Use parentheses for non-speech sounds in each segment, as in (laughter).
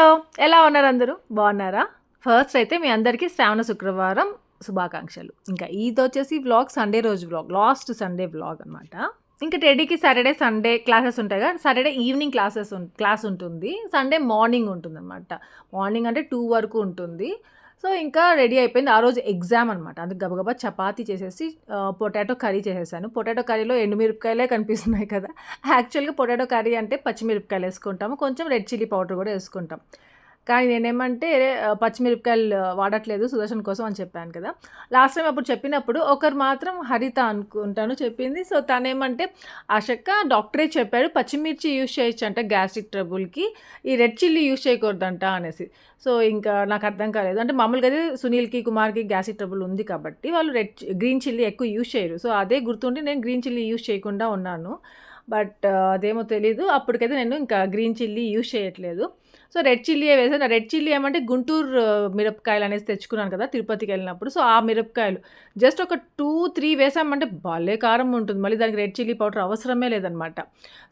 Hello ఎలా ఉన్నారు అందరూ? బాగున్నారా? ఫస్ట్ అయితే మీ అందరికీ శ్రావణ శుక్రవారం శుభాకాంక్షలు. ఇంకా ఇది వచ్చేసి వ్లాగ్ సండే రోజు వ్లాగ్ లాస్ట్ సండే వ్లాగ్ అనమాట ఇంకా టెడీకి సాటర్డే సండే క్లాసెస్ ఉంటాయి కదా సాటర్డే ఈవినింగ్ క్లాసెస్ క్లాస్ ఉంటుంది సండే మార్నింగ్ ఉంటుంది అనమాట మార్నింగ్ అంటే టూ వరకు ఉంటుంది. సో ఇంకా రెడీ అయిపోయింది. ఆ రోజు ఎగ్జామ్ అనమాట అందుకు గబగబా చపాతీ చేసేసి పొటాటో కర్రీ చేసేసాను. పొటాటో కర్రీలో ఎండుమిరపకాయలే కనిపిస్తున్నాయి కదా. యాక్చువల్గా పొటాటో కర్రీ అంటే పచ్చిమిరపకాయలు వేసుకుంటాము. కొంచెం రెడ్ చిల్లీ పౌడర్ కూడా వేసుకుంటాం. కానీ నేనేమంటే పచ్చిమిరపకాయలు వాడట్లేదు సుదర్శన్ కోసం అని చెప్పాను కదా. లాస్ట్ టైం అప్పుడు చెప్పినప్పుడు ఒకరు మాత్రం హరిత అనుకుంటాను చెప్పింది. సో తనేమంటే అశక్క డాక్టరే చెప్పాడు పచ్చిమిర్చి యూజ్ చేయొచ్చు అంట గ్యాస్ట్రిక్ ట్రబుల్కి. ఈ రెడ్ చిల్లీ యూజ్ చేయకూడదంట అనేసి. సో ఇంకా నాకు అర్థం కాలేదు. అంటే మామూలుగా అయితే సునీల్కి కుమార్కి గ్యాస్ట్రిక్ ట్రబుల్ ఉంది కాబట్టి వాళ్ళు రెడ్ గ్రీన్ చిల్లీ ఎక్కువ యూజ్ చేయరు. సో అదే గుర్తుండి నేను గ్రీన్ చిల్లీ యూజ్ చేయకుండా ఉన్నాను. బట్ అదేమో తెలీదు. అప్పటికైతే నేను ఇంకా గ్రీన్ చిల్లీ యూజ్ చేయట్లేదు. సో రెడ్ చిల్లీ వేసాను. రెడ్ చిల్లీ ఏమంటే గుంటూరు మిరపకాయలు అనేసి తెచ్చుకున్నాను కదా తిరుపతికి వెళ్ళినప్పుడు. సో ఆ మిరపకాయలు జస్ట్ ఒక టూ త్రీ వేసామంటే భలే కారం ఉంటుంది. మళ్ళీ దానికి రెడ్ చిల్లీ పౌడర్ అవసరమే లేదనమాట.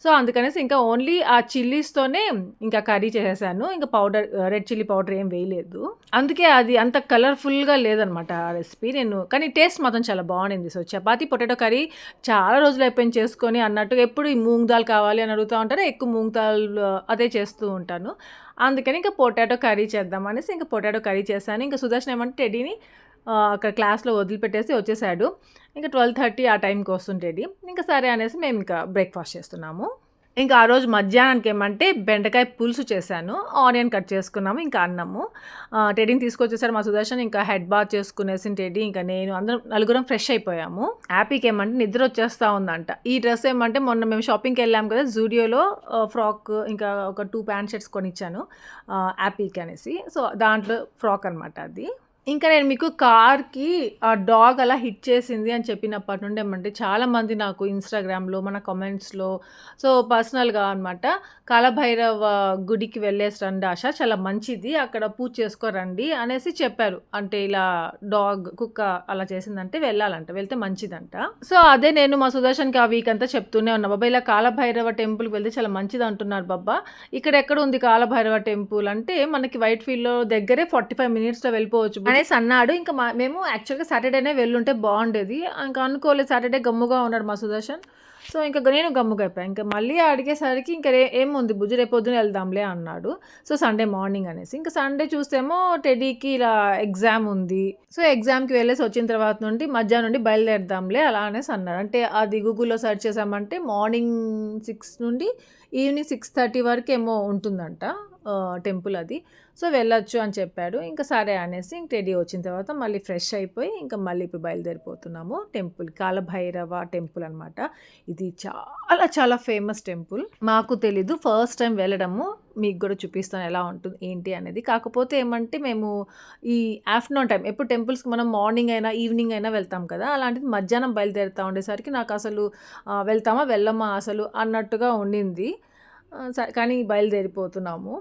సో అందుకనేసి ఇంకా ఓన్లీ ఆ చిల్లీస్తోనే ఇంకా కర్రీ చేసేసాను. ఇంకా పౌడర్ రెడ్ చిల్లీ పౌడర్ ఏం వేయలేదు. అందుకే అది అంత కలర్ఫుల్గా లేదనమాట ఆ రెసిపీ. నేను కానీ టేస్ట్ మాత్రం చాలా బాగుండింది. సో చపాతీ పొటాటో కర్రీ చాలా రోజులు అయిపోయింది చేసుకొని అన్నట్టు ఎప్పుడు ఈ మూంగ్ దాల్ కావాలి అని అడుగుతూ ఉంటారు? ఎక్కువ మూంగ్ దాల్ అదే చేస్తూ ఉంటాను. అందుకని ఇంకా పొటాటో కర్రీ చేద్దాం అనేసి ఇంకా పొటాటో కర్రీ చేశాను. ఇంకా సుదర్శన్ ఏమంటే టెడీని అక్కడ క్లాస్లో వదిలిపెట్టేసి వచ్చేసాడు. ఇంకా ట్వెల్వ్ థర్టీ ఆ టైంకి వస్తుంటేది ఇంకా సరే అనేసి మేము ఇంకా బ్రేక్ఫాస్ట్ చేస్తున్నాము. ఇంకా ఆ రోజు మధ్యాహ్నానికి ఏమంటే బెండకాయ పులుసు చేశాను. ఆనియన్ కట్ చేసుకున్నాము ఇంకా అన్నము. టెడీని తీసుకొచ్చేసారు మా సుదర్శన్ ఇంకా హెడ్ బాత్ చేసుకునేసి టెడీ ఇంకా నేను అందరం నలుగురం ఫ్రెష్ అయిపోయాము. హ్యాపీకి ఏమంటే నిద్ర వచ్చేస్తూ ఉందంట. ఈ డ్రెస్ ఏమంటే మొన్న మేము షాపింగ్కి వెళ్ళాం కదా జూడియోలో ఫ్రాక్ ఇంకా ఒక టూ ప్యాంట్ షర్ట్స్ కొనిచ్చాను హ్యాపీకి అనేసి. సో దాంట్లో ఫ్రాక్ అనమాట అది. ఇంకా నేను మీకు కార్కి ఆ డాగ్ అలా హిట్ చేసింది అని చెప్పినప్పటి నుండి ఏమంటే చాలామంది నాకు ఇన్స్టాగ్రామ్లో మన కామెంట్స్లో సో పర్సనల్గా అనమాట కాలభైరవ గుడికి వెళ్ళేసి రండి ఆశ చాలా మంచిది అక్కడ పూజ చేసుకోరండి అనేసి చెప్పారు. అంటే ఇలా డాగ్ కుక్క అలా చేసిందంటే వెళ్ళాలంట వెళ్తే మంచిదంట. సో అదే నేను మా సుదర్శన్కి ఆ వీక్ అంతా చెప్తూనే ఉన్నా బాబా ఇలా కాలభైరవ టెంపుల్కి వెళ్తే చాలా మంచిది అంటున్నారు బాబా ఇక్కడ ఎక్కడ ఉంది కాలభైరవ టెంపుల్? అంటే మనకి వైట్ ఫీల్డ్లో దగ్గరే ఫార్టీ ఫైవ్ మినిట్స్లో వెళ్ళిపోవచ్చు అనేసి అన్నాడు. ఇంకా మా మేము యాక్చువల్గా సాటర్డేనే వెళ్ళుంటే బాగుండేది. ఇంకా అనుకోలేదు సాటర్డే గమ్ముగా ఉన్నాడు మా సుదర్శన్. సో ఇంకా నేను గమ్ముగా అయిపోయాను ఇంకా మళ్ళీ అడిగేసరికి ఇంకా రే ఏముంది బుజ్జి రేపు పొద్దున వెళ్దాంలే అన్నాడు. సో సండే మార్నింగ్ అనేసి. ఇంకా సండే చూస్తేమో టెడీకి ఇలా ఎగ్జామ్ ఉంది. సో ఎగ్జామ్కి వెళ్ళేసి వచ్చిన తర్వాత నుండి మధ్యాహ్నం నుండి బయలుదేరదాంలే అలా అనేసి అన్నాడు. అంటే అది గూగుల్లో సెర్చ్ చేసామంటే మార్నింగ్ సిక్స్ నుండి ఈవినింగ్ సిక్స్ థర్టీ వరకు ఏమో ఉంటుందంట. టెంపుల్ అది. సో వెళ్ళొచ్చు అని చెప్పాడు. ఇంకా సరే అనేసి ఇంక రెడీ వచ్చిన తర్వాత మళ్ళీ ఫ్రెష్ అయిపోయి ఇంకా మళ్ళీ ఇప్పుడు బయలుదేరిపోతున్నాము టెంపుల్ కాలభైరవ టెంపుల్ అనమాట ఇది చాలా చాలా ఫేమస్ టెంపుల్. మాకు తెలీదు ఫస్ట్ టైం వెళ్ళడము. మీకు కూడా చూపిస్తాను ఎలా ఉంటుంది ఏంటి అనేది. కాకపోతే ఏమంటే మేము ఈ ఆఫ్టర్నూన్ టైం ఎప్పుడు టెంపుల్స్కి మనం మార్నింగ్ అయినా ఈవినింగ్ అయినా వెళ్తాం కదా. అలాంటిది మధ్యాహ్నం బయలుదేరుతా ఉండేసరికి నాకు అసలు వెళ్తామా వెళ్ళమా అసలు అన్నట్టుగా ఉండింది. కానీ బయలుదేరిపోతున్నాము.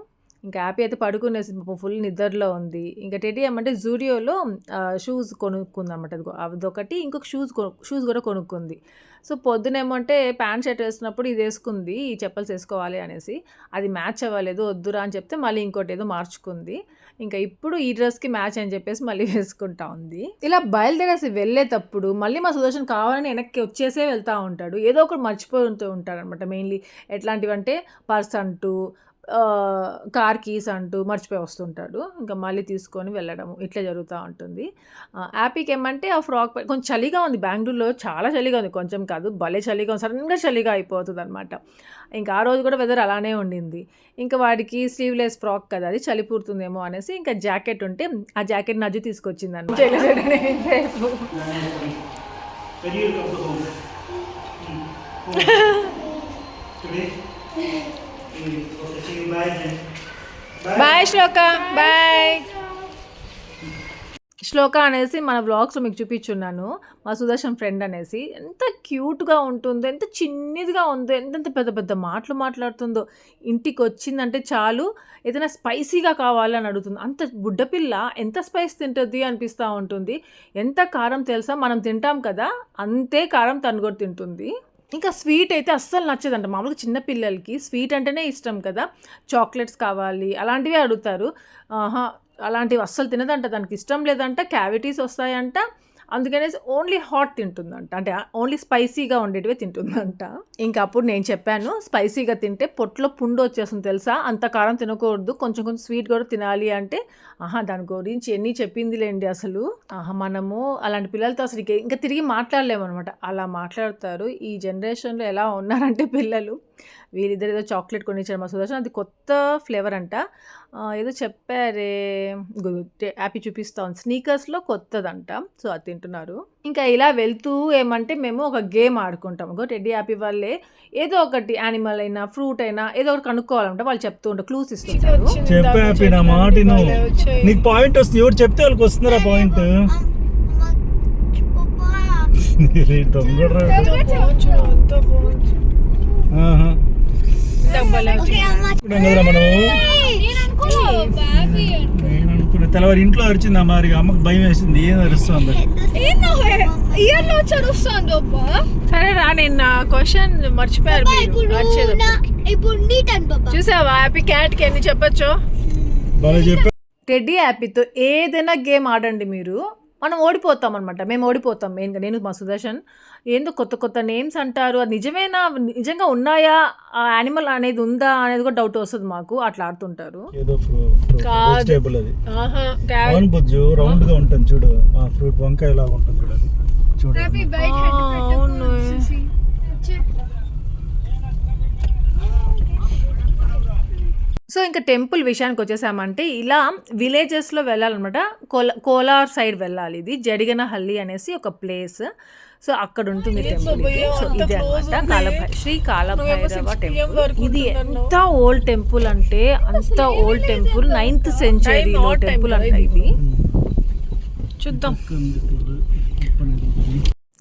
ఇంకా హ్యాపీ అయితే పడుకునేసి ఫుల్ నిద్రలో ఉంది. ఇంకా టెడీ ఏమంటే జూడియోలో షూస్ కొనుక్కుందన్నమాట. అనమాట అదొకటి. ఇంకొక షూస్ షూస్ కూడా కొనుక్కుంది. సో పొద్దునేమంటే ప్యాంట్ షర్ట్ వేసినప్పుడు ఇది వేసుకుంది. ఈ చెప్పల్స్ వేసుకోవాలి అనేసి. అది మ్యాచ్ అవ్వలేదు వద్దురా అని చెప్తే మళ్ళీ ఇంకోటి ఏదో మార్చుకుంది. ఇంకా ఇప్పుడు ఈ డ్రెస్కి మ్యాచ్ అని చెప్పేసి మళ్ళీ (laughs) వేసుకుంటా ఉంది. ఇలా బయలుదేరేసి వెళ్ళేటప్పుడు మళ్ళీ మా సుదర్శన్ కావాలని వెనక్కి వచ్చేసే వెళ్తూ ఉంటాడు. ఏదో ఒకటి మర్చిపోతూ ఉంటాడు అనమాట మెయిన్లీ ఎట్లాంటివంటే పర్స్ అంటూ కార్ కీస్ అంటూ మర్చిపోయి వస్తుంటాడు. ఇంకా మళ్ళీ తీసుకొని వెళ్ళడము ఇట్లా జరుగుతూ ఉంటుంది. ఆ, యాపీకి ఏమంటే ఆ ఫ్రాక్ కొంచెం చలిగా ఉంది. బెంగళూరులో చాలా చలిగా ఉంది. కొంచెం కాదు భలే చలిగా ఉంది. సడన్గా చలిగా అయిపోతుంది అనమాట ఇంకా ఆ రోజు కూడా వెదర్ అలానే ఉండింది. ఇంకా వాడికి స్లీవ్లెస్ ఫ్రాక్ కదా అది చలి పూరుతుందేమో అనేసి ఇంకా జాకెట్ ఉంటే ఆ జాకెట్ నజ్జు తీసుకొచ్చింది అనమాట Then bye Shloka bye Shloka అనేసి మన బ్లాగ్స్లో మీకు చూపించున్నాను. మా సుదర్శన్ ఫ్రెండ్ అనేసి. ఎంత క్యూట్గా ఉంటుందో ఎంత చిన్నదిగా ఉందో ఎంతెంత పెద్ద పెద్ద మాటలు మాట్లాడుతుందో. ఇంటికి వచ్చిందంటే చాలు. ఏదైనా స్పైసీగా కావాలని అడుగుతుంది. అంత బుడ్డపిల్ల ఎంత స్పైస్ తింటుంది అనిపిస్తూ ఉంటుంది. ఎంత కారం తెలుసా? మనం తింటాం కదా అంతే కారం తను కూడా తింటుంది. ఇంకా స్వీట్ అయితే అస్సలు నచ్చదంట. మామూలుగా చిన్నపిల్లలకి స్వీట్ అంటేనే ఇష్టం కదా. చాక్లెట్స్ కావాలి అలాంటివి అడుగుతారు. ఆహా అలాంటివి అస్సలు తినదంట. దానికి ఇష్టం లేదంట. క్యావిటీస్ వస్తాయంట. అందుకనేసి ఓన్లీ హాట్ తింటుందంట. అంటే ఓన్లీ స్పైసీగా ఉండేటివే తింటుందంట. ఇంకా అప్పుడు నేను చెప్పాను స్పైసీగా తింటే పొట్లో పుండు వచ్చేస్తుంది తెలుసా? అంత కారం తినకూడదు కొంచెం కొంచెం స్వీట్ కూడా తినాలి అంటే ఆహా దాని గురించి ఎన్ని చెప్పిందిలేండి అసలు. ఆహా మనము అలాంటి పిల్లలతో అసలు ఇంకా తిరిగి మాట్లాడలేము అనమాట అలా మాట్లాడతారు. ఈ జనరేషన్లో ఎలా ఉన్నారంటే పిల్లలు? వీరిద్దరు ఏదో చాక్లెట్ కొనిచ్చారు మా సుదర్శన్. అది కొత్త ఫ్లేవర్ అంట. ఏదో చెప్పారే యాపీ చూపిస్తాం స్నీకర్స్లో కొత్తదంట. సో అది తింటున్నారు. ఇంకా ఇలా వెళ్తూ ఏమంటే మేము ఒక గేమ్ ఆడుకుంటాం. గో టెడ్డీ యాపీ వాళ్ళే ఏదో ఒకటి యానిమల్ అయినా ఫ్రూట్ అయినా ఏదో ఒకటి కనుక్కోవాలంటే. వాళ్ళు చెప్తూ ఉంటారు క్లూస్ ఇస్తుంటారు. చెప్పే హ్యాపీ నా మాట విను. నీకు పాయింట్ వస్తుంది. ఎవరు చెప్తే వాళ్ళకి పాయింట్. (laughs) దొంగడ్రా ఆహా. ఇప్పుడు కదరా మనము నేను అనుకున్నా తెల్లవారు ఇంట్లో అరిచింది మరి అమ్మకి భయం వేసింది. ఏం అరుస్తుంది? సరే రా నేను నా క్వశ్చన్ మర్చిపోయారు చూసావా? హ్యాపీ క్యాట్కి ఎన్ని చెప్పొచ్చు? టెడ్డీ యాపీతో ఏదైనా గేమ్ ఆడండి మీరు. మనం ఓడిపోతాం అనమాట మేము ఓడిపోతాం మెయిన్గా నేను మా సుదర్శన్. ఏందో కొత్త కొత్త నేమ్స్ అంటారు. అది నిజమేనా? నిజంగా ఉన్నాయా? ఆ యానిమల్ అనేది ఉందా? అనేది కూడా డౌట్ వస్తుంది మాకు. అట్లా ఆడుతుంటారు. ఏదో కాదు. వెజిటేబుల్ అది. అవును బుజ్జు రౌండ్గా ఉంటుంది చూడు. ఆ ఫ్రూట్ వంకాయ లాగా ఉంటుంది చూడు అది. చూడు. అవును. సో ఇంకా టెంపుల్ విషయానికి వచ్చేసామంటే ఇలా విలేజెస్లో వెళ్ళాలన్నమాట. కోల కోలార్ సైడ్ వెళ్ళాలి ఇది. జడిగనహల్లి అనేసి ఒక ప్లేస్. సో అక్కడ ఉంటుంది టెంపుల్ ఇది. సో ఇది అనమాట కాలభై శ్రీ కాలభైరవ టెంపుల్. ఇది ఎంత ఓల్డ్ టెంపుల్ అంటే అంత ఓల్డ్ టెంపుల్ నైన్త్ సెంచరీలో టెంపుల్ అంట ఇది. చూద్దాం.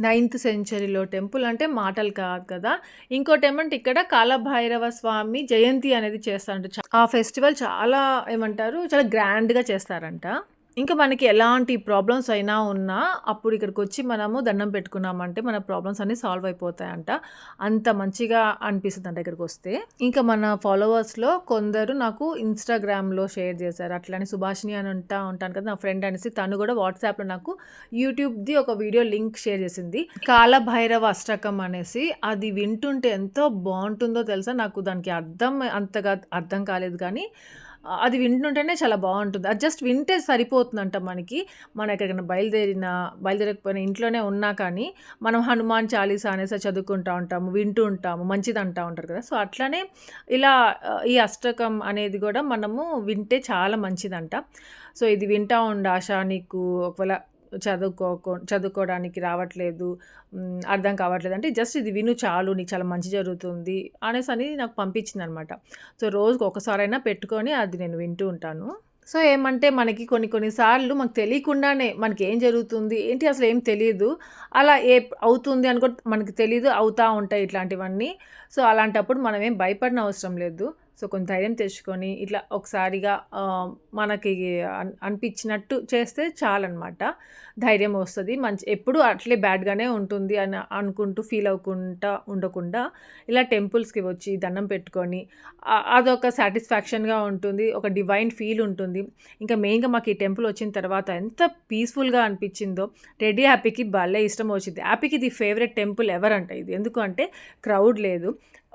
నైన్త్ సెంచరీలో టెంపుల్ అంటే మాటలు కాదు కదా. ఇంకోటి ఏమంటే ఇక్కడ కాలభైరవ స్వామి జయంతి అనేది చేస్తారంట. చా- ఆ ఫెస్టివల్ చాలా ఏమంటారు చాలా గ్రాండ్గా చేస్తారంట. ఇంకా మనకి ఎలాంటి ప్రాబ్లమ్స్ అయినా ఉన్నా అప్పుడు ఇక్కడికి వచ్చి మనము దండం పెట్టుకున్నామంటే మన ప్రాబ్లమ్స్ అన్నీ సాల్వ్ అయిపోతాయంట. అంత మంచిగా అనిపిస్తుంది అంట ఇక్కడికి వస్తే ఇంకా మన ఫాలోవర్స్లో కొందరు నాకు ఇన్స్టాగ్రామ్లో షేర్ చేశారు. అట్లానే సుభాషిణి అని ఉంటా ఉంటాను కదా నా ఫ్రెండ్ అనేసి తను కూడా వాట్సాప్లో నాకు యూట్యూబ్ది ఒక వీడియో లింక్ షేర్ చేసింది. కాలభైరవ అష్టకం అనేసి అది వింటుంటే ఎంతో బాగుంటుందో తెలుసా? నాకు దానికి అర్థం అంతగా అర్థం కాలేదు కానీ అది వింటుంటేనే చాలా బాగుంటుంది. అది జస్ట్ వింటే సరిపోతుందంట మనకి. మనం ఎక్కడికైనా బయలుదేరిన బయలుదేరకపోయినా ఇంట్లోనే ఉన్నా కానీ మనం హనుమాన్ చాలీసా అనేసి చదువుకుంటూ ఉంటాము వింటూ ఉంటాము మంచిది అంటూ ఉంటారు కదా. సో అట్లానే ఇలా ఈ అష్టకం అనేది కూడా మనము వింటే చాలా మంచిదంట. సో ఇది వింటా ఉండు ఆశ నీకు ఒకవేళ చదువుకోకో చదువుకోవడానికి రావట్లేదు అర్థం కావట్లేదు. అంటే జస్ట్ ఇది విను చాలు నీకు చాలా మంచి జరుగుతుంది అనేసి అని నాకు పంపించింది అనమాట సో రోజుకు ఒకసారైనా పెట్టుకొని అది నేను వింటూ ఉంటాను. సో ఏమంటే మనకి కొన్ని కొన్నిసార్లు మనకు తెలియకుండానే మనకి ఏం జరుగుతుంది ఏంటి అసలు ఏం తెలియదు అలా ఏ అవుతుంది అని కూడా మనకి తెలియదు అవుతూ ఉంటాయి ఇట్లాంటివన్నీ. సో అలాంటప్పుడు మనం ఏం భయపడిన అవసరం లేదు. సో కొంచెం ధైర్యం తెచ్చుకొని ఇట్లా ఒకసారిగా మనకి అనిపించినట్టు చేస్తే చాలన్నమాట. ధైర్యం వస్తుంది. మంచి ఎప్పుడు అట్లే బ్యాడ్గానే ఉంటుంది అని అనుకుంటూ ఫీల్ అవ్వకుండా ఉండకుండా ఇలా టెంపుల్స్కి వచ్చి దండం పెట్టుకొని అదొక సాటిస్ఫాక్షన్గా ఉంటుంది. ఒక డివైన్ ఫీల్ ఉంటుంది. ఇంకా మెయిన్గా మాకు ఈ టెంపుల్ వచ్చిన తర్వాత ఎంత పీస్ఫుల్గా అనిపించిందో రెడీ హ్యాపీకి భలే ఇష్టం వచ్చింది. హ్యాపీకి ఇది ఫేవరెట్ టెంపుల్ ఎవరంట ఇది? ఎందుకు అంటే క్రౌడ్ లేదు.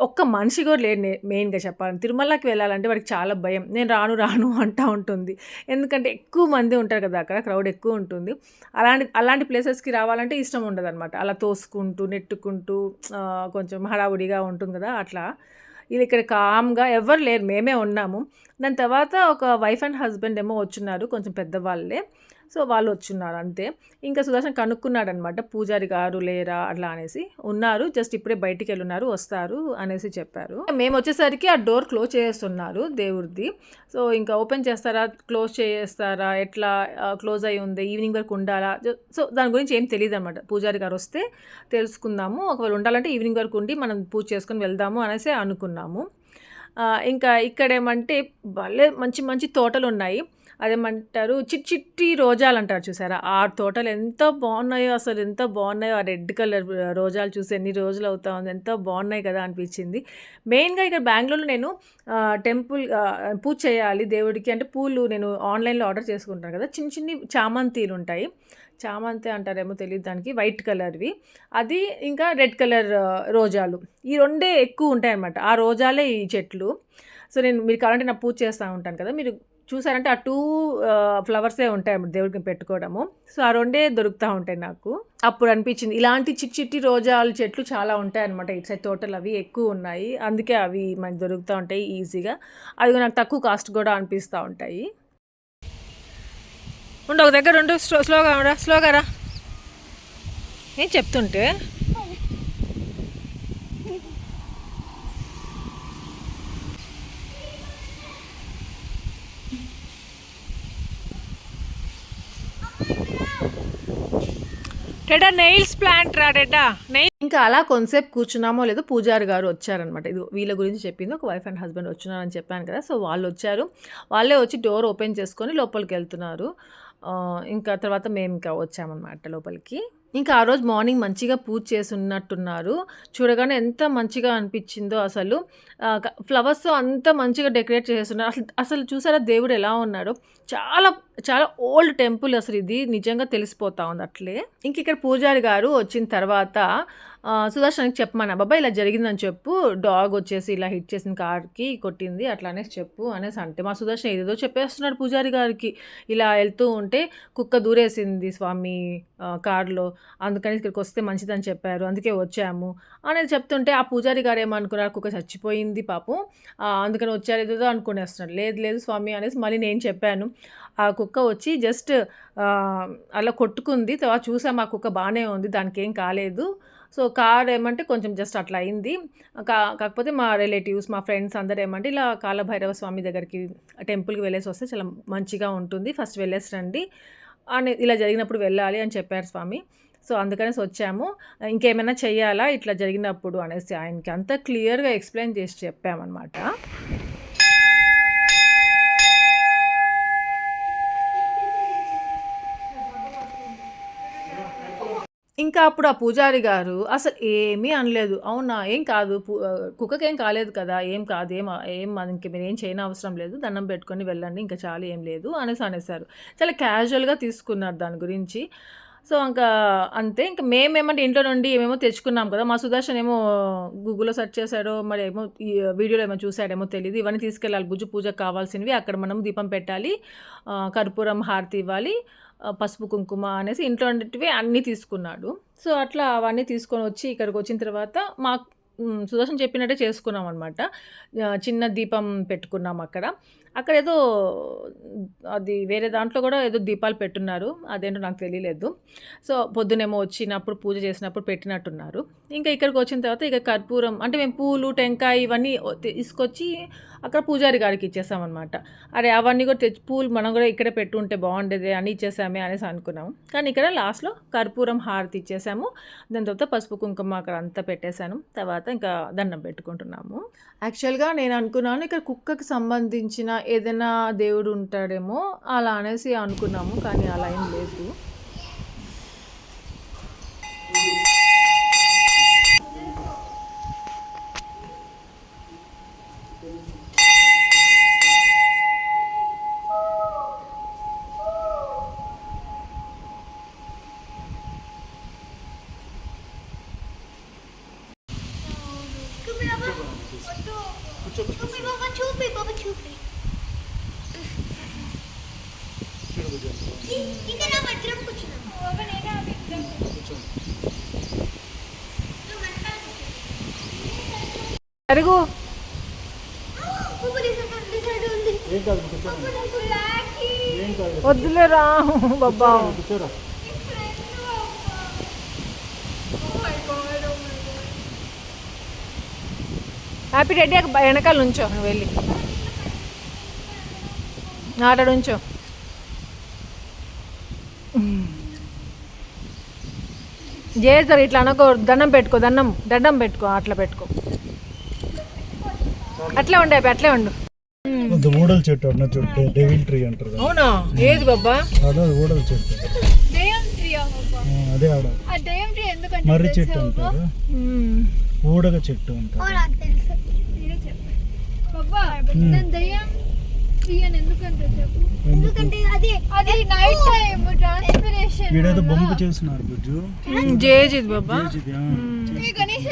ఒక్క మనిషి కూడా లేడు మెయిన్గా చెప్పాలి తిరుమలకి వెళ్ళాలంటే వాడికి చాలా భయం. నేను రాను రాను అంటూ ఉంటుంది. ఎందుకంటే ఎక్కువ మంది ఉంటారు కదా అక్కడ క్రౌడ్ ఎక్కువ ఉంటుంది. అలాంటి అలాంటి ప్లేసెస్కి రావాలంటే ఇష్టం ఉండదు అనమాట అలా తోసుకుంటూ నెట్టుకుంటూ కొంచెం హడావుడిగా ఉంటుంది కదా అట్లా. వీళ్ళు ఇక్కడ కామ్గా ఎవరు లేరు. మేమే ఉన్నాము. దాని తర్వాత ఒక వైఫ్ అండ్ హస్బెండ్ ఏమో వచ్చున్నారు. కొంచెం పెద్దవాళ్ళే. సో వాళ్ళు వచ్చున్నారు అంతే. ఇంకా సుదర్శన్ కనుక్కున్నాడనమాట పూజారి గారు లేరా? అట్లా అనేసి. ఉన్నారు జస్ట్ ఇప్పుడే బయటికి వెళ్ళున్నారు వస్తారు అనేసి చెప్పారు. మేము వచ్చేసరికి ఆ డోర్ క్లోజ్ చేస్తున్నారు దేవుడిది. సో ఇంకా ఓపెన్ చేస్తారా? క్లోజ్ చేస్తారా? ఎట్లా? క్లోజ్ అయి ఉంది? ఈవినింగ్ వరకు ఉండాలా? సో దాని గురించి ఏం తెలియదు అనమాట పూజారి గారు వస్తే తెలుసుకుందాము. ఒకవేళ ఉండాలంటే ఈవినింగ్ వరకు ఉండి మనం పూజ చేసుకొని వెళ్దాము అనేసి అనుకున్నాము. ఇంకా ఇక్కడేమంటే భలే మంచి మంచి తోటలు ఉన్నాయి అదేమంటారు? చిట్ చిట్టి రోజాలు అంటారు చూసారా? ఆ తోటలు ఎంత బాగున్నాయో అసలు ఎంత బాగున్నాయో ఆ రెడ్ కలర్ రోజాలు చూసి ఎన్ని రోజులు అవుతా ఉంది ఎంత బాగున్నాయి కదా అనిపించింది. మెయిన్గా ఇక్కడ బెంగళూరులో నేను టెంపుల్ పూజ చేయాలి దేవుడికి అంటే పూలు నేను ఆన్లైన్లో ఆర్డర్ చేసుకుంటాను కదా చిన్న చిన్ని చామంతీలు ఉంటాయి. చామంతి అంటారేమో తెలియదు దానికి వైట్ కలర్వి. అది ఇంకా రెడ్ కలర్ రోజాలు. ఈ రెండే ఎక్కువ ఉంటాయి అన్నమాట ఆ రోజాలే ఈ చెట్లు. సో నేను మీరు కావాలంటే నా పూజ చేస్తూ ఉంటాను కదా మీరు చూసారంటే ఆ టూ ఫ్లవర్సే ఉంటాయి అన్నమాట దేవుడికి పెట్టుకోవడము. సో ఆ రెండే దొరుకుతూ ఉంటాయి నాకు. అప్పుడు అనిపించింది. ఇలాంటి చిట్టి చిట్టి రోజాలు చెట్లు చాలా ఉంటాయి అనమాట ఇటు సైడ్ తోటలు అవి ఎక్కువ ఉన్నాయి. అందుకే అవి మనకి దొరుకుతూ ఉంటాయి ఈజీగా. అవి నాకు తక్కువ కాస్ట్ కూడా అనిపిస్తూ ఉంటాయి. ఉండు ఒక దగ్గర ఉండు. స్లో స్లోగా రా స్లోగా రా. ఏం చెప్తుంటే? టెడా నెయిల్స్ ప్లాంట్ రా టెడా నెయిల్ ఇంకా అలా కొంతసేపు కూర్చున్నామో లేదో పూజారి గారు వచ్చారనమాట ఇది వీళ్ళ గురించి చెప్పింది. ఒక వైఫ్ అండ్ హస్బెండ్ వచ్చినారని చెప్పాను కదా. సో వాళ్ళు వచ్చారు. వాళ్ళే వచ్చి డోర్ ఓపెన్ చేసుకొని లోపలికి వెళ్తున్నారు. ఇంకా తర్వాత మేము ఇంకా వచ్చామన్నమాట లోపలికి. ఇంకా ఆ రోజు మార్నింగ్ మంచిగా పూజ చేసి ఉన్నట్టున్నారు చూడగానే ఎంత మంచిగా అనిపించిందో అసలు. ఫ్లవర్స్తో అంత మంచిగా డెకరేట్ చేస్తున్నారు. అసలు అసలు చూసారా దేవుడు ఎలా ఉన్నాడో? చాలా చాలా ఓల్డ్ టెంపుల్ అసలు ఇది. నిజంగా తెలిసిపోతా ఉంది అట్లే. ఇంక ఇక్కడ పూజారి గారు వచ్చిన తర్వాత సుదర్శన్కి చెప్పమన్నా బాబా ఇలా జరిగిందని చెప్పు. డాగ్ వచ్చేసి ఇలా హిట్ చేసిన కార్కి కొట్టింది అట్లా అనేసి చెప్పు అనేసి అంటే మా సుదర్శన్ ఏదేదో చెప్పేస్తున్నాడు పూజారి గారికి. ఇలా వెళ్తూ ఉంటే కుక్క దూరేసింది స్వామి కారులో. అందుకని ఇక్కడికి వస్తే మంచిదని చెప్పారు. అందుకే వచ్చాము అనేది చెప్తుంటే ఆ పూజారి గారు ఏమనుకున్నారు? కుక్క చచ్చిపోయింది పాపం. అందుకని వచ్చారు ఏదేదో అనుకునేస్తున్నాడు. లేదు లేదు స్వామి అనేసి మళ్ళీ నేను చెప్పాను. ఆ కుక్క వచ్చి జస్ట్ అలా కొట్టుకుంది. తర్వాత చూసాం ఆ కుక్క బాగానే ఉంది దానికి ఏం కాలేదు. సో కార్ ఏమంటే కొంచెం జస్ట్ అట్లా అయింది. కా కాకపోతే మా రిలేటివ్స్ మా ఫ్రెండ్స్ అందరూ ఏమంటే ఇలా కాలభైరవ స్వామి దగ్గరికి టెంపుల్కి వెళ్ళేసి వస్తే చాలా మంచిగా ఉంటుంది. ఫస్ట్ వెళ్ళేసి రండి అని ఇలా జరిగినప్పుడు వెళ్ళాలి అని చెప్పారు స్వామి. సో అందుకనేసి వచ్చాము. ఇంకేమైనా చెయ్యాలా? ఇట్లా జరిగినప్పుడు అనేసి ఆయనకి అంత క్లియర్గా ఎక్స్ప్లెయిన్ చేసి చెప్పామన్నమాట. ఇంకా అప్పుడు ఆ పూజారి గారు అసలు ఏమీ అనలేదు. అవునా? ఏం కాదు. కుక్కకి ఏం కాలేదు కదా. ఏం కాదు. ఏం ఏం ఇంక మీరు ఏం చేయని అవసరం లేదు. దండం పెట్టుకొని వెళ్ళండి. ఇంకా చాలు ఏం లేదు అనేసి అనేసారు. చాలా క్యాజువల్గా తీసుకున్నారు దాని గురించి. సో ఇంకా అంతే. ఇంకా మేమేమంటే ఇంట్లో నుండి ఏమేమో తెచ్చుకున్నాం కదా. మా సుదర్శన్ ఏమో గూగుల్లో సెర్చ్ చేశాడో మరి ఏమో ఈ వీడియోలో ఏమో చూశాడేమో తెలియదు ఇవన్నీ తీసుకెళ్ళాలి. బుజ్జు పూజకు కావాల్సినవి అక్కడ మనం దీపం పెట్టాలి. కర్పూరం హారతి ఇవ్వాలి. పసుపు కుంకుమ అనేసి ఇంట్లో ఉండేటివి అన్నీ తీసుకున్నాడు. సో అట్లా అవన్నీ తీసుకొని వచ్చి ఇక్కడికి వచ్చిన తర్వాత మా సుదర్శన్ చెప్పినట్టే చేసుకున్నాం అనమాట చిన్న దీపం పెట్టుకున్నాం అక్కడ. అక్కడ ఏదో అది వేరే దాంట్లో కూడా ఏదో దీపాలు పెట్టున్నారు. అదేంటో నాకు తెలియలేదు. సో పొద్దునేమో వచ్చినప్పుడు పూజ చేసినప్పుడు పెట్టినట్టున్నారు. ఇంకా ఇక్కడికి వచ్చిన తర్వాత ఇక కర్పూరం అంటే మేము పూలు టెంకాయ ఇవన్నీ తీసుకొచ్చి అక్కడ పూజారి గారికి ఇచ్చేసామన్నమాట. అరే అవన్నీ కూడా తెచ్చి పూలు మనం కూడా ఇక్కడే పెట్టుంటే బాగుండేది అని ఇచ్చేసామే అనేసి అనుకున్నాము. కానీ ఇక్కడ లాస్ట్లో కర్పూరం హారతి ఇచ్చేసాము. దాని తర్వాత పసుపు కుంకుమ అక్కడ అంతా పెట్టేశాను. తర్వాత ఇంకా దండం పెట్టుకుంటున్నాము. యాక్చువల్గా నేను అనుకున్నాను ఇక్కడ కుక్కకి సంబంధించిన ఏదైనా దేవుడు ఉంటాడేమో అలా అనేసి అనుకున్నాము కానీ అలా ఏం లేదు Kumi Baba. Kumi Baba చూపి బాబా చూపి ఇక్కడ నా మధ్యలో కూర్చున్నా బాబా నేనే ఆ విగ్రహం నువ్వు వెనకాల కూర్చో. అరుగు వద్దులే రా. బాబా. వద్దులేరా హ్యాపీ రెడ్డి వెనకాల నుంచో నువ్వు వెళ్ళి. ఆటడు ఉంచో. చేస్తారు ఇట్లా అనుకో దండం పెట్టుకో దండం దండం పెట్టుకో అట్లా పెట్టుకో. అట్లే ఉండే అట్లే ఉండు. కొంత ఊడల చెట్టు అన్న చుట్టూ డెవిల్ ట్రీ అంటారు. అవునా? ఏది బాబా? అదే ఊడల చెట్టు. అదే ఆడ. మర్రి చెట్టు అంటారు. ఊడగ చెట్టు అంటారు. వీడేదో బొమ్మ చేస్తున్నారు బుజ్జు. జేజిది బాబా. గణేష్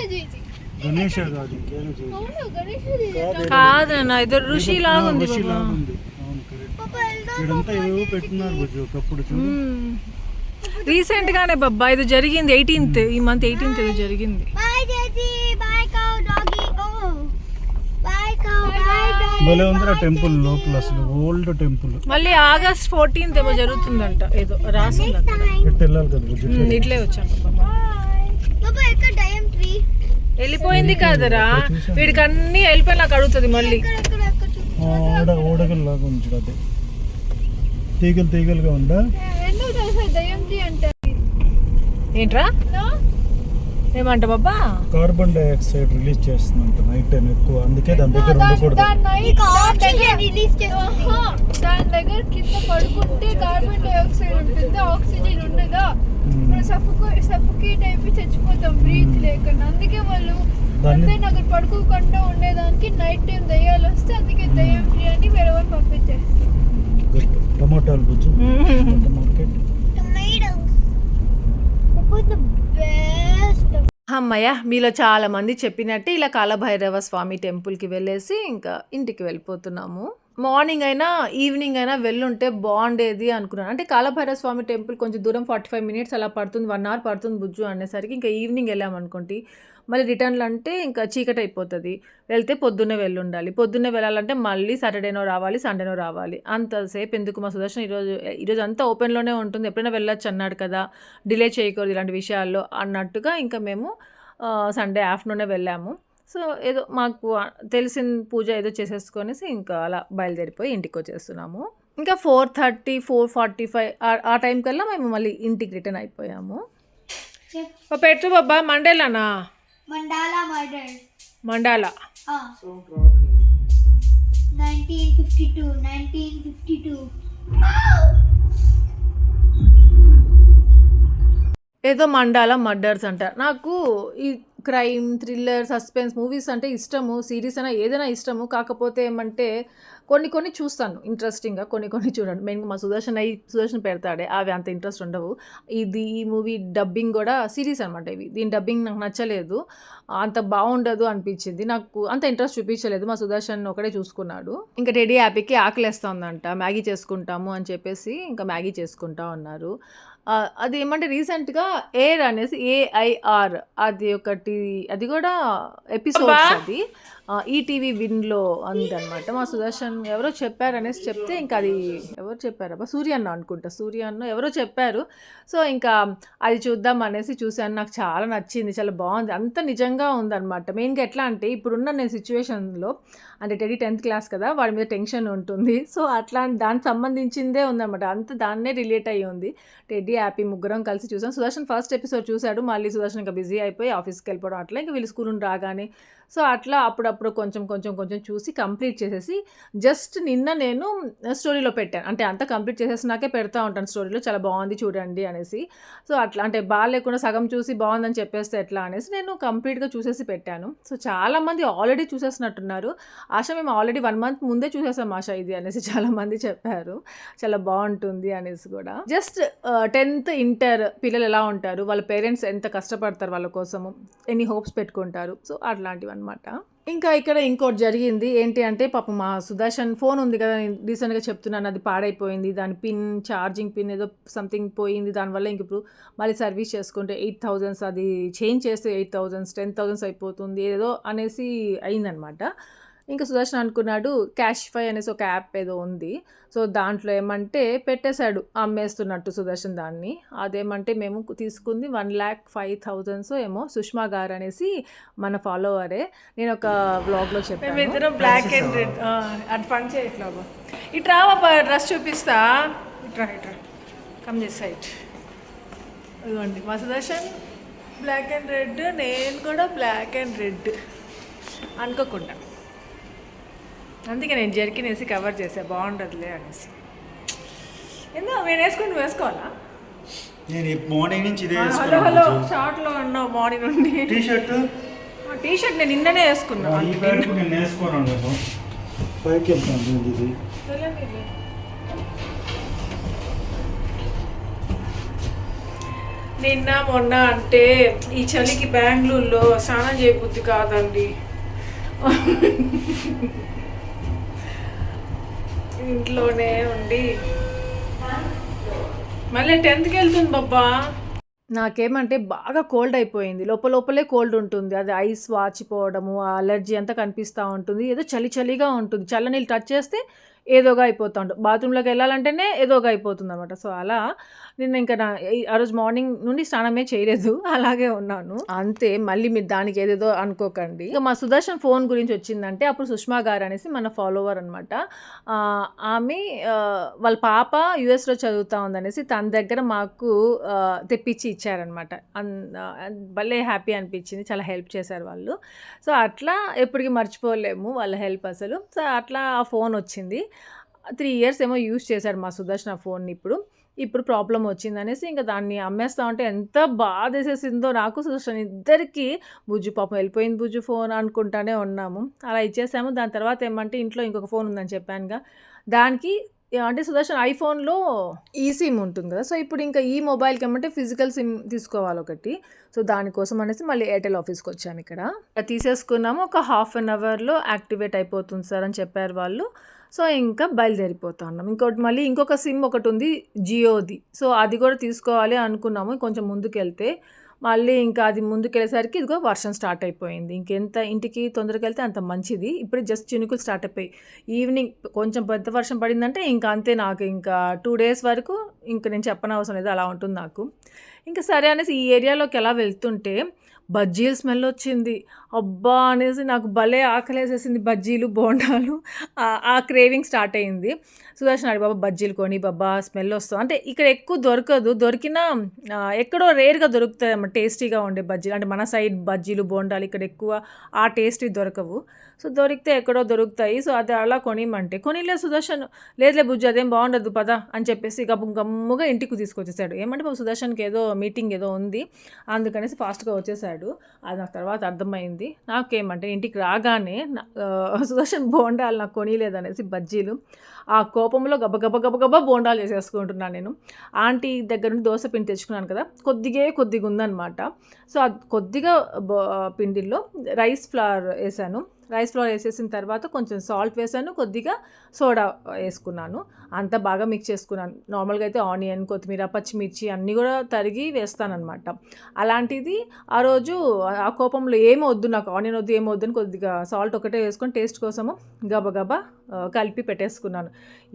గణేష్ కాదు ఇంకేదో చేసి అవును గణేష్ జీజీ కాదు నాన్న ఇది ఋషి లాగా ఉంది ఋషి బాబా. లాగా ఉంది. అవును కరెక్ట్ పాప వెళ్దాం వీడంతా ఏవేవో పెట్టినారు బుజ్జు ఒకప్పుడు చూడు. రీసెంట్ గానే బాబా ఇది జరిగింది ఎయిటీన్త్ ఈ మంత్ ఎయిటీన్త్ ఇది జరిగింది. భలే ఉందిరా టెంపుల్ లోపల అసలు ఓల్డ్ టెంపుల్ మళ్ళీ ఆగస్ట్ ఫోర్టీన్త్ ఏమో జరుగుతుందంట ఏదో రాసింది అక్కడ ఎట్టు వెళ్ళాలి కదా ఇట్లే వచ్చాం బాబా దయ్యం ట్రీ వెళ్ళిపోయింది కాదరా. వీడికి అన్ని వెళ్ళిపోయి నాకు అడుగుతుంది మళ్ళీ ఓడగల్ లాగా ఉంది అదే. తీగలు తీగలుగా ఉందా? ఏంట్రా? ఏమంట బాబా? కార్బన్ డైఆక్సైడ్ రిలీజ్ చేస్తుందంట నైట్ టైం ఎక్కువ. అందుకే దాని దగ్గర ఉండకూడదు. దాని దగ్గర కింద పడుకుంటే కార్బన్ డైఆక్సైడ్ ఉంటుంది. ఆక్సిజన్ ఉండదా. మనం సఫకు సఫకేట్ అయిపోయి చచ్చిపోతాం. బ్రీత్ లేకుండా అందుకే వాళ్ళు అందరిని అక్కడ పడుకోకుండా ఉండేదానికి నైట్ టైం దయ్యాలు వస్తే అందుకే దయ్యం ఫ్రీ అని వేరే వాళ్ళు పంపించేస్తారు. టమాటాలు బుజ్జు. మార్కెట్. బెస్ట్ అమ్మయ్య మీలో చాలా మంది చెప్పినట్టే ఇలా కాలభైరవ స్వామి టెంపుల్కి వెళ్ళేసి ఇంకా ఇంటికి వెళ్ళిపోతున్నాము. మార్నింగ్ అయినా ఈవినింగ్ అయినా వెళ్ళుంటే బాగుండేది అనుకున్నాను. అంటే కాలభైరవ స్వామి టెంపుల్ కొంచెం దూరం ఫార్టీ ఫైవ్ మినిట్స్ అలా పడుతుంది వన్ అవర్ పడుతుంది బుజ్జు అనేసరికి ఇంకా ఈవినింగ్ వెళ్ళామనుకోండి మళ్ళీ రిటర్న్లు అంటే ఇంకా చీకటి అయిపోతుంది. వెళ్తే పొద్దున్నే వెళ్ళుండాలి. పొద్దున్నే వెళ్ళాలంటే మళ్ళీ సాటర్డేనో రావాలి సండేనో రావాలి. అంతసేపు ఎందుకు మా సుదర్శన్ ఈరోజు ఈరోజు అంతా ఓపెన్లోనే ఉంటుంది. ఎప్పుడైనా వెళ్ళొచ్చు అన్నాడు కదా డిలే చేయకూడదు ఇలాంటి విషయాల్లో అన్నట్టుగా ఇంకా మేము సండే ఆఫ్టర్నూనే వెళ్ళాము. సో ఏదో మాకు తెలిసిన పూజ ఏదో చేసేసుకొనేసి ఇంకా అలా బయలుదేరిపోయి ఇంటికి వచ్చేస్తున్నాము. ఇంకా four thirty four forty five ఆ టైం కల్లా మేము మళ్ళీ ఇంటికి రిటర్న్ అయిపోయాము. పెట్టు బాబా మండేలానా? మండాలా ఏదో మండాల మర్డర్స్ అంటారు నాకు ఈ క్రైమ్ థ్రిల్లర్ సస్పెన్స్ మూవీస్ అంటే ఇష్టము సిరీస్ అయినా ఏదైనా ఇష్టము. కాకపోతే ఏమంటే కొన్ని కొన్ని చూస్తాను ఇంట్రెస్టింగ్గా కొన్ని కొన్ని చూడండి మెయిన్గా మా సుదర్శన్ అయ్యి సుదర్శన్ పెడతాడే అవి అంత ఇంట్రెస్ట్ ఉండవు. ఇది ఈ మూవీ డబ్బింగ్ కూడా సిరీస్ అనమాట ఇవి. దీని డబ్బింగ్ నాకు నచ్చలేదు. అంత బాగుండదు అనిపించింది. నాకు అంత ఇంట్రెస్ట్ చూపించలేదు. మా సుదర్శన్ ఒకడే చూసుకున్నాడు. ఇంకా రెడీ హ్యాపీకి ఆకలేస్తుందంట. మ్యాగీ చేసుకుంటాము అని చెప్పేసి ఇంకా మ్యాగీ చేసుకుంటా ఉన్నారు. అది ఏమంటే రీసెంట్గా ఎయిర్ అనేసి ఏఐఆర్ అది ఒకటి అది కూడా ఎపిసోడ్స్ అది. ఈటీవీ విన్లో అనమాట మా సుదర్శన్ ఎవరో చెప్పారు అనేసి చెప్తే ఇంకా అది ఎవరు చెప్పారబ్బా సూర్యన్న అనుకుంటా. సూర్యన్న ఎవరో చెప్పారు. సో ఇంకా అది చూద్దాం అనేసి చూశాను. నాకు చాలా నచ్చింది. చాలా బాగుంది. అంత నిజంగా ఉందన్నమాట మెయిన్గా ఎట్లా అంటే ఇప్పుడున్న నేను సిచ్యువేషన్లో అంటే టెడీ టెన్త్ క్లాస్ కదా వాడి మీద టెన్షన్ ఉంటుంది. సో అట్లా దానికి సంబంధించిందే ఉందన్నమాట అంత దాన్నే రిలేట్ అయ్యి ఉంది. టెడ్డీ హ్యాపీ ముగ్గురం కలిసి చూసాం. సుదర్శన్ ఫస్ట్ ఎపిసోడ్ చూశాడు. మళ్ళీ సుదర్శన్ ఇంకా బిజీ అయిపోయి ఆఫీస్కి వెళ్ళిపోవడం అట్లా. ఇంకా వీళ్ళు స్కూల్ నుండి రాగానే సో అట్లా అప్పుడప్పుడు కొంచెం కొంచెం కొంచెం చూసి కంప్లీట్ చేసేసి జస్ట్ నిన్న నేను స్టోరీలో పెట్టాను. అంటే అంతా కంప్లీట్ చేసేసినాకే పెడతా ఉంటాను స్టోరీలో చాలా బాగుంది చూడండి అనేసి. సో అట్లా అంటే బాగాలేకుండా సగం చూసి బాగుందని చెప్పేస్తే ఎట్లా అనేసి నేను కంప్లీట్గా చూసేసి పెట్టాను. సో చాలామంది ఆల్రెడీ చూసేసినట్టున్నారు. ఆశ మేము ఆల్రెడీ వన్ మంత్ ముందే చూసేసాం ఆశ ఇది అనేసి చాలామంది చెప్పారు. చాలా బాగుంటుంది అనేసి కూడా. జస్ట్ టెన్త్ ఇంటర్ పిల్లలు ఎలా ఉంటారు? వాళ్ళ పేరెంట్స్ ఎంత కష్టపడతారు వాళ్ళ కోసము? ఎన్ని హోప్స్ పెట్టుకుంటారు? సో అట్లాంటివి అనమాట ఇంకా ఇక్కడ ఇంకోటి జరిగింది. ఏంటి అంటే పాపం మా సుదర్శన్ ఫోన్ ఉంది కదా నేను రీసెంట్గా చెప్తున్నాను అది పాడైపోయింది దాని పిన్ ఛార్జింగ్ పిన్ ఏదో సంథింగ్ పోయింది దానివల్ల ఇంక ఇప్పుడు మళ్ళీ సర్వీస్ చేసుకుంటే ఎయిట్ థౌజండ్స్ అది చేంజ్ చేస్తే ఎయిట్ థౌజండ్స్ టెన్ థౌజండ్స్ అయిపోతుంది ఏదో అనేసి అయిందనమాట ఇంకా సుదర్శన్ అనుకున్నాడు క్యాష్ ఫై అనేసి ఒక యాప్ ఏదో ఉంది. సో దాంట్లో ఏమంటే పెట్టేశాడు అమ్మేస్తున్నట్టు సుదర్శన్ దాన్ని. అదేమంటే మేము తీసుకుంది వన్ ల్యాక్ ఫైవ్ థౌజండ్స్ ఏమో సుష్మా గారు అనేసి మన ఫాలోవరే. నేను ఒక వ్లాగ్లో చెప్పాను. బ్లాక్ అండ్ రెడ్ అది పని చేయట్లేదు ఇట్రా బాబా డ్రెస్ చూపిస్తా. ఇట్రా ఇట్రా కమ్ చేసి సైట్ ఇదిగోండి మా సుదర్శన్ బ్లాక్ అండ్ రెడ్ నేను కూడా బ్లాక్ అండ్ రెడ్ అనుకోకుండా. అందుకే నేను జర్కిన్ వేసి కవర్ చేసా బాగుండదులే అనేసి. ఎందుకు నేను వేసుకుని వేసుకోవాలా? నేను మార్నింగ్ నుంచి ఇదే హలో హలో షార్ట్లో ఉన్నావు మార్నింగ్ నుండి. టీ షర్ట్ టీ షర్ట్ నేను నిన్ననే వేసుకున్నా. ఈ బ్యాగ్ నేను వేసుకోను నేను. పైకి వెళ్తాను ఇది. నిన్న మొన్న అంటే ఈ చలికి బెంగళూరులో స్నానం చేయబుద్ధి కాదండి. ఇంట్లోనే ఉండి. మళ్ళీ టెన్త్కి వెళ్తుంది బాబా నాకేమంటే బాగా కోల్డ్ అయిపోయింది. లోపల లోపలే కోల్డ్ ఉంటుంది. అది ఐస్ వాచిపోవడము ఆ అలర్జీ అంతా కనిపిస్తూ ఉంటుంది. ఏదో చలి చలిగా ఉంటుంది. చల్ల నీళ్ళు టచ్ చేస్తే ఏదోగా అయిపోతూ ఉంటుంది. బాత్రూంలోకి వెళ్ళాలంటేనే ఏదోగా అయిపోతుంది అనమాట సో అలా నిన్న ఇంకా నా ఆ రోజు మార్నింగ్ నుండి స్నానమే చేయలేదు. (laughs) అలాగే ఉన్నాను. అంతే మళ్ళీ మీరు దానికి ఏదేదో అనుకోకండి. ఇక మా సుదర్శన్ ఫోన్ గురించి వచ్చిందంటే అప్పుడు సుష్మా గారు అనేసి మన ఫాలోవర్ అనమాట ఆమె వాళ్ళ పాప యుఎస్లో చదువుతా ఉందనేసి తన దగ్గర మాకు తెప్పించి ఇచ్చారనమాట భలే హ్యాపీ అనిపించింది. చాలా హెల్ప్ చేశారు వాళ్ళు. సో అట్లా ఎప్పటికీ మర్చిపోలేము వాళ్ళ హెల్ప్ అసలు. సో అట్లా ఆ ఫోన్ వచ్చింది. త్రీ ఇయర్స్ ఏమో యూస్ చేశాడు మా సుదర్శన ఆ ఫోన్ని ఇప్పుడు. ఇప్పుడు ప్రాబ్లం వచ్చిందనేసి ఇంకా దాన్ని అమ్మేస్తా ఉంటే ఎంత బాధ వేసేసిందో నాకు సుదర్శన్. ఇద్దరికి బుజ్జు పాపం వెళ్ళిపోయింది బుజ్జు ఫోన్ అనుకుంటానే ఉన్నాము. అలా ఇచ్చేసాము. దాని తర్వాత ఏమంటే ఇంట్లో ఇంకొక ఫోన్ ఉందని చెప్పానుగా. దానికి అంటే సుదర్శన్ ఐఫోన్లో ఈ సిమ్ ఉంటుంది కదా. సో ఇప్పుడు ఇంకా ఈ మొబైల్కి ఏమంటే ఫిజికల్ సిమ్ తీసుకోవాలి ఒకటి. సో దానికోసం అనేసి మళ్ళీ ఎయిర్టెల్ ఆఫీస్కి వచ్చాము ఇక్కడ. తీసేసుకున్నాము. ఒక హాఫ్ అన్ అవర్లో యాక్టివేట్ అయిపోతుంది సార్ అని చెప్పారు వాళ్ళు. సో ఇంకా బయలుదేరిపోతా ఉన్నాం ఇంకోటి మళ్ళీ ఇంకొక సిమ్ ఒకటి ఉంది జియోది. సో అది కూడా తీసుకోవాలి అనుకున్నాము. కొంచెం ముందుకెళ్తే మళ్ళీ ఇంకా అది ముందుకెళ్ళేసరికి ఇదిగో వర్షం స్టార్ట్ అయిపోయింది. ఇంకెంత ఇంటికి తొందరగా వెళ్తే అంత మంచిది. ఇప్పుడు జస్ట్ చినుకులు స్టార్ట్ అయిపోయి ఈవినింగ్ కొంచెం పెద్ద వర్షం పడిందంటే ఇంకా అంతే నాకు ఇంకా టూ డేస్ వరకు ఇంకా నేను చెప్పనవసరం లేదు. అలా ఉంటుంది నాకు. ఇంకా సరే అనేసి ఈ ఏరియాలోకి ఎలా వెళ్తుంటే బజ్జీలు స్మెల్ వచ్చింది. అబ్బా అనేసి నాకు భలే ఆకలేసేసింది బజ్జీలు బోండాలు. ఆ- క్రేవింగ్ స్టార్ట్ అయింది. సుదర్శన్ అడి బాబా బజ్జీలు కొని బాబా స్మెల్ వస్తుంది. అంటే ఇక్కడ ఎక్కువ దొరకదు. దొరికినా ఎక్కడో రేర్గా దొరుకుతాయి అన్నమాట టేస్టీగా ఉండే బజ్జీలు. అంటే మన సైడ్ బజ్జీలు బోండాలు ఇక్కడ ఎక్కువ ఆ టేస్టీ దొరకవు. సో దొరికితే ఎక్కడో దొరుకుతాయి. సో అది అలా కొనిమంటే కొనిలే సుదర్శన్ లేదులే బుజ్జి అదేం బాగుండదు పదా అని చెప్పేసి గమ్ము గమ్ముగా ఇంటికి తీసుకొచ్చేసాడు. ఏమంటే బాబు సుదర్శన్కి ఏదో మీటింగ్ ఏదో ఉంది. అందుకనేసి ఫాస్ట్గా వచ్చేసాడు. అది నాకు తర్వాత అర్థమైంది. నాకేమంటే ఇంటికి రాగానే సుదర్శన్ బోండాలు నాకు కొనిలేదనేసి బజ్జీలు ఆ కోపంలో గబగబ గబగబ బోండాలు చేసేసుకుంటున్నాను నేను. ఆంటీ దగ్గర నుండి దోశ పిండి తెచ్చుకున్నాను కదా కొద్దిగే కొద్దిగా ఉందన్నమాట సో కొద్దిగా పిండిలో రైస్ ఫ్లవర్ వేసాను. రైస్ ఫ్లవర్ వేసేసిన తర్వాత కొంచెం సాల్ట్ వేసాను కొద్దిగా సోడా వేసుకున్నాను. అంతా బాగా మిక్స్ చేసుకున్నాను. నార్మల్గా అయితే ఆనియన్ కొత్తిమీర పచ్చిమిర్చి అన్నీ కూడా తరిగి వేస్తానన్నమాట. అలాంటిది ఆ రోజు ఆ కోపంలో ఏమి వద్దు నాకు ఆనియన్ వద్దు ఏమి వద్దు అని కొద్దిగా సాల్ట్ ఒకటే వేసుకొని టేస్ట్ కోసము గబగబా కలిపి పెట్టేసుకున్నాను.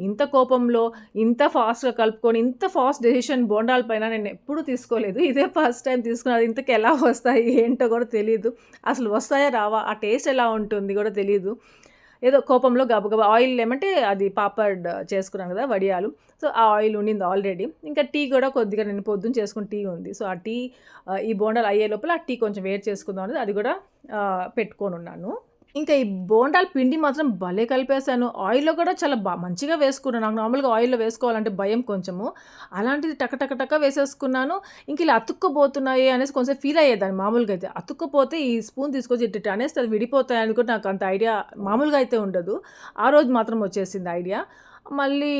ఇంత కోపంలో ఇంత ఫాస్ట్గా కలుపుకొని ఇంత ఫాస్ట్ డెసిషన్ బోండాల పైన నేను ఎప్పుడూ తీసుకోలేదు. ఇదే ఫస్ట్ టైం తీసుకున్నది. ఇంతకు ఎలా వస్తాయి ఏంటో కూడా తెలియదు అసలు వస్తాయా రావా ఆ టేస్ట్ ఎలా ఉంటుంది కూడా తెలియదు ఏదో కోపంలో గబగబా ఆయిల్ ఏమంటే అది పాపడ్ చేసుకున్నాను కదా వడియాలు. సో ఆ ఆయిల్ ఉండింది ఆల్రెడీ ఇంకా టీ కూడా కొద్దిగా నేను పొద్దున్న చేసుకుని టీ ఉంది. సో ఆ టీ ఈ బోండాలు అయ్యే లోపల ఆ టీ కొంచెం వేడి చేసుకుందాం అనేది అది కూడా పెట్టుకొని ఉన్నాను. ఇంకా ఈ బోండాల పిండి మాత్రం భలే కలిపేశాను. ఆయిల్లో కూడా చాలా బా మంచిగా వేసుకున్నాను. నాకు నార్మల్గా ఆయిల్లో వేసుకోవాలంటే భయం కొంచెము. అలాంటిది టక టక టక వేసేసుకున్నాను. ఇంక ఇలా అతుక్కుపోతున్నాయి అనేసి కొంచెం ఫీల్ అయ్యేదాన్ని మామూలుగా అయితే. అతుక్కుపోతే ఈ స్పూన్ తీసుకొచ్చి ఇట్ట అనేసి అది విడిపోతాయి అనుకుంటే కూడా నాకు అంత ఐడియా మామూలుగా అయితే ఉండదు. ఆ రోజు మాత్రం వచ్చేసింది ఐడియా. మళ్ళీ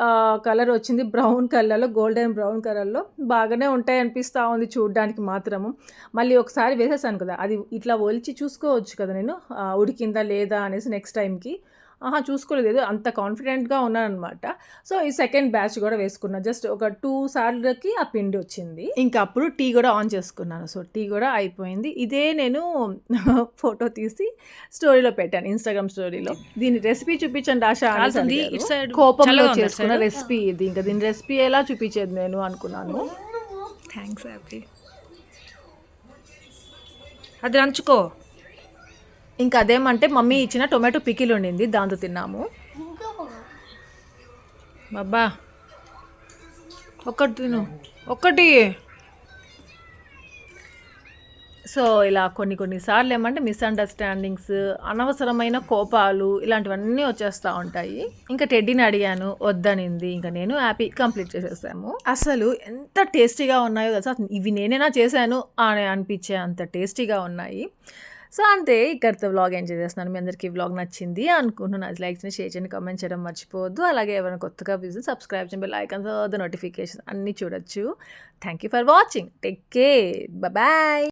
ఆ, కలర్ వచ్చింది బ్రౌన్ కలర్లో గోల్డెన్ బ్రౌన్ కలర్లో. బాగానే ఉంటాయి అనిపిస్తూ ఉంది చూడడానికి మాత్రము. మళ్ళీ ఒకసారి వేసేసాను కదా అది ఇట్లా ఒలిచి చూసుకోవచ్చు కదా నేను ఉడికిందా లేదా అనేసి నెక్స్ట్ టైంకి ఆహా చూసుకోలేదు. అంత కాన్ఫిడెంట్గా ఉన్నానమాట సో ఈ సెకండ్ బ్యాచ్ కూడా వేసుకున్నా. జస్ట్ ఒక టూ సార్లకి ఆ పిండి వచ్చింది. ఇంకా అప్పుడు టీ కూడా ఆన్ చేసుకున్నాను. సో టీ కూడా అయిపోయింది. ఇదే నేను (laughs) ఫోటో తీసి స్టోరీలో పెట్టాను. ఇన్స్టాగ్రామ్ స్టోరీలో. దీని రెసిపీ చూపించండి ఆశ కోపంలో చేసుకున్న? రెసిపీ ఇది. ఇంకా దీని రెసిపీ ఎలా చూపించేది నేను అనుకున్నాను. థ్యాంక్స్ హ్యాపీ అది నంచుకో. ఇంకా అదేమంటే మమ్మీ ఇచ్చిన టొమాటో పికిల్ ఉండింది దాంతో తిన్నాము. బాబా ఒక్కటి తిను. ఒక్కటి. సో ఇలా కొన్ని కొన్ని సార్లు ఏమంటే మిస్అండర్స్టాండింగ్స్ అనవసరమైన కోపాలు ఇలాంటివన్నీ వచ్చేస్తూ ఉంటాయి. ఇంకా టెడ్డీని అడిగాను వద్దనింది. ఇంకా నేను హ్యాపీ కంప్లీట్ చేసేసాము. అసలు ఎంత టేస్టీగా ఉన్నాయో తెలుసా? అసలు ఇవి నేనేనా చేశాను అని అనిపించే అంత టేస్టీగా ఉన్నాయి. సో అంతే ఇక్కడితో వ్లాగ్ ఎంజాయ్ చేస్తున్నాను. మీ అందరికీ వ్లాగ్ నచ్చింది అనుకుంటున్నాను. లైక్ చేయండి షేర్ చేయండి కామెంట్ చేయడం మర్చిపోవద్దు. అలాగే ఎవరైనా కొత్తగా విజిట్ సబ్స్క్రైబ్ చేయండి లైక్ అండ్ ద నోటిఫికేషన్ అన్నీ చూడొచ్చు. Thank you for watching take care bye